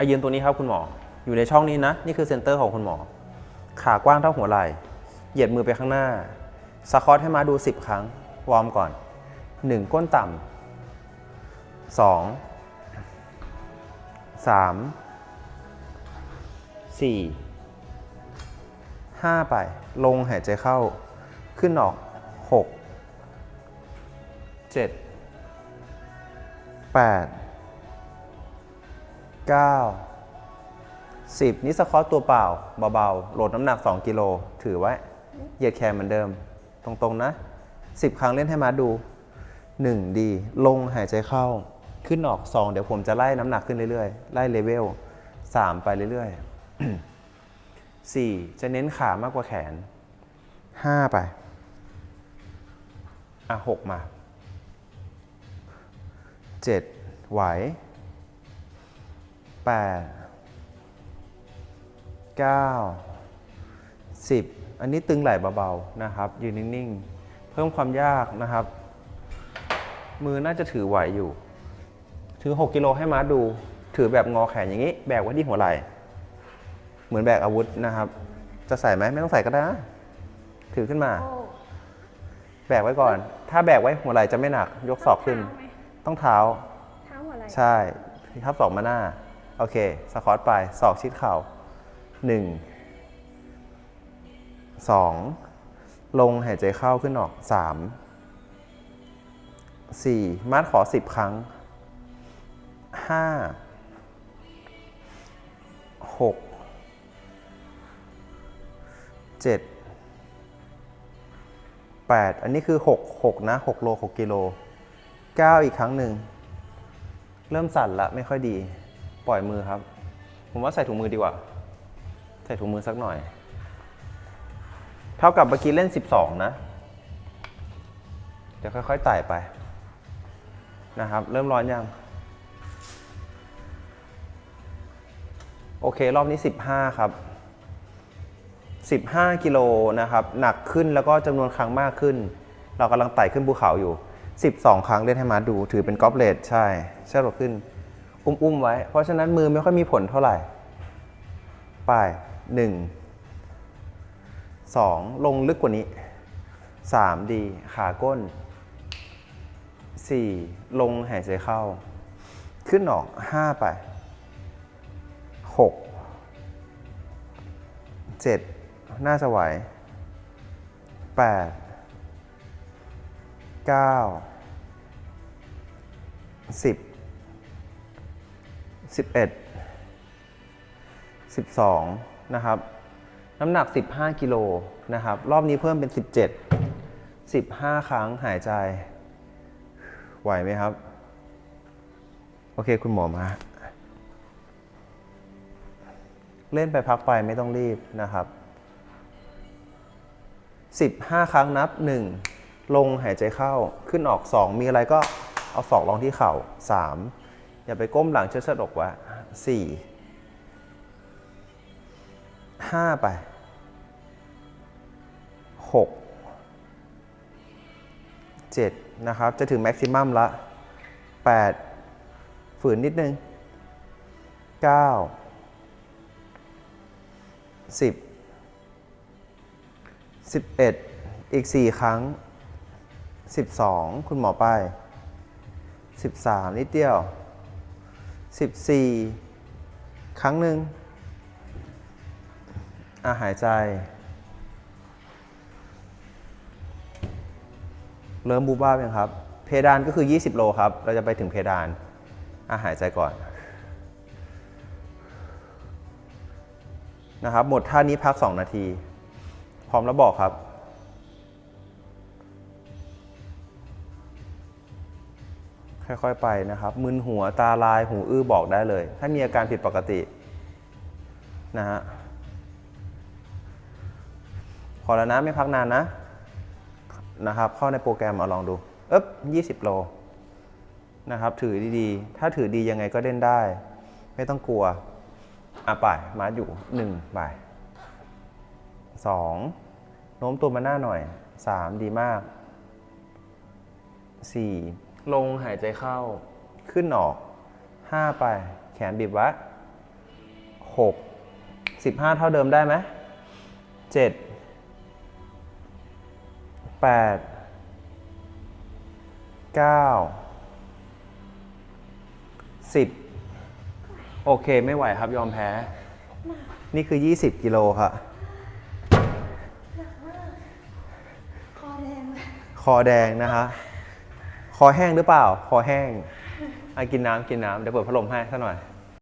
อยืนตัวนี้ครับคุณหมอ อยู่ในช่องนี้นะ นี่คือเซนเตอร์ของคุณหมอ ขากว้างเท่าหัวไหล่ เหยียดมือไปข้างหน้า สควอตให้มาดู 10 ครั้ง วอร์มก่อน 1 ก้นต่ำา2 3 4 5ไป ลงหายใจเข้า ขึ้นออก6 7 8 9 10 นี่สควอตตัวเปล่าเบาๆโหลดน้ำหนัก 2 กิโลถือไว้ เหยียดแขนเหมือนเดิม ตรงๆนะ 10 ครั้งเล่นให้มาดู 1 ดี ลงหายใจเข้า ขึ้นออก 2 เดี๋ยวผมจะไล่น้ำหนักขึ้นเรื่อยๆ ไล่เลเวล 3 ไปเรื่อยๆ 4 จะเน้นขามากกว่าแขน 5 ไป อะ 6 มา 7 ไหว 8 9 10 อันนี้ตึงไหล่เบาๆนะครับยืนนิ่งๆ เพิ่มความยากนะครับ มือน่าจะถือไหวอยู่ ถือ 6 กิโลให้มาดู ถือแบบงอแขนอย่างนี้ แบกไว้ที่หัวไหล่ เหมือนแบกอาวุธนะครับ จะใส่ไหมไม่ต้องใส่ก็ได้นะถือขึ้นมาโอ้แบกไว้ก่อน ถ้าแบกไว้หัวไหล่จะไม่หนัก ยกศอกขึ้น ต้องเท้าไหมต้องเท้าเท้าหัวไหล่ ใช่ทับศอกมาหน้า โอเค สควอตไปศอกชิดเข่า 1 2 ลงหายใจเข้าขึ้นออก 3 4มาดขอ 10 ครั้ง 5 6 7 8 อันนี้คือ 6 6 นะ 6 โล 6 กิโล 9 อีกครั้งหนึ่ง เริ่มสั่นละไม่ค่อยดี ปล่อยมือครับ ผมว่าใส่ถุงมือดีกว่า ใส่ถุงมือสักหน่อย เท่ากับเมื่อกี้เล่น 12 นะ เดี๋ยวค่อยๆไต่ไป นะครับ เริ่มร้อนยัง โอเค รอบนี้ 15 ครับ 15 กิโลนะครับ หนักขึ้นแล้วก็จำนวนครั้งมากขึ้น เรากำลังไต่ขึ้นภูเขาอยู่ 12 ครั้งเล่นให้มาดู ถือเป็นกอล์ฟเลดใช่ใช่หรอขึ้น อุ้มๆไว้ เพราะฉะนั้นมือไม่ค่อยมีผลเท่าไหร่ ไปหนึ่งสองลงลึกกว่านี้สามดีขาก้นสี่ลงหายใจเข้า ขึ้นออกห้าไปหกเจ็ดน่าจะไหวแปดเก้าสิบ สิบเอ็ด12 นะครับ น้ำหนัก 15 กิโลนะครับ รอบนี้เพิ่มเป็น 17 15 ครั้งหายใจ ไหวไหมครับ โอเคคุณหมอมาเล่นไปพักไปไม่ต้องรีบนะครับ 15 ครั้งนับ 1 ลงหายใจเข้าขึ้นออก 2 มีอะไรก็เอาศอกรองที่เข่า 3 อย่าไปก้มหลังเชิดสะดอกไว้4ห้าไปหกเจ็ดนะครับ จะถึงแม็กซิมัมละแปดฝืนนิดนึงเก้าสิบสิบเอ็ดอีกสี่ครั้งสิบสองคุณหมอไปสิบสามนิดเดียว สิบสี่ครั้งหนึ่งอาหายใจ เริ่มบูบ้าบยังครับ เพดานก็คือ 20 โลครับ เราจะไปถึงเพดานอาหายใจก่อนนะครับ หมดท่านี้พัก 2 นาที พร้อมแล้วบอกครับ ค่อย ๆ ไปนะครับมึนหัวตาลายหูอื้อบอกได้เลย ถ้ามีอาการผิดปกตินะฮะพอแล้วนะไม่พักนานนะนะครับเข้าในโปรแกรมเอาลองดูเอ๊บ20โลนะครับถือดีๆ ถ้าถือดียังไงก็เล่นได้ ไม่ต้องกลัวอะไปมาอยู่1ไป2โน้มตัวมาหน้าหน่อย3ดีมาก4 ลงหายใจเข้า ขึ้นออก5ไป แขนบีบไว้หกสิบห้าเท่าเดิมได้ไหมเจ็ดแปดเก้าสิบโอเคไม่ไหวครับยอมแพ้ นี่คือ 20 กิโลค่ะคอแดงเลยคอแดงนะคะ คอแห้งหรือเปล่า คอแห้งอะกินน้ำกินน้ำเดี๋ยวเปิดพัดลมให้สักหน่อย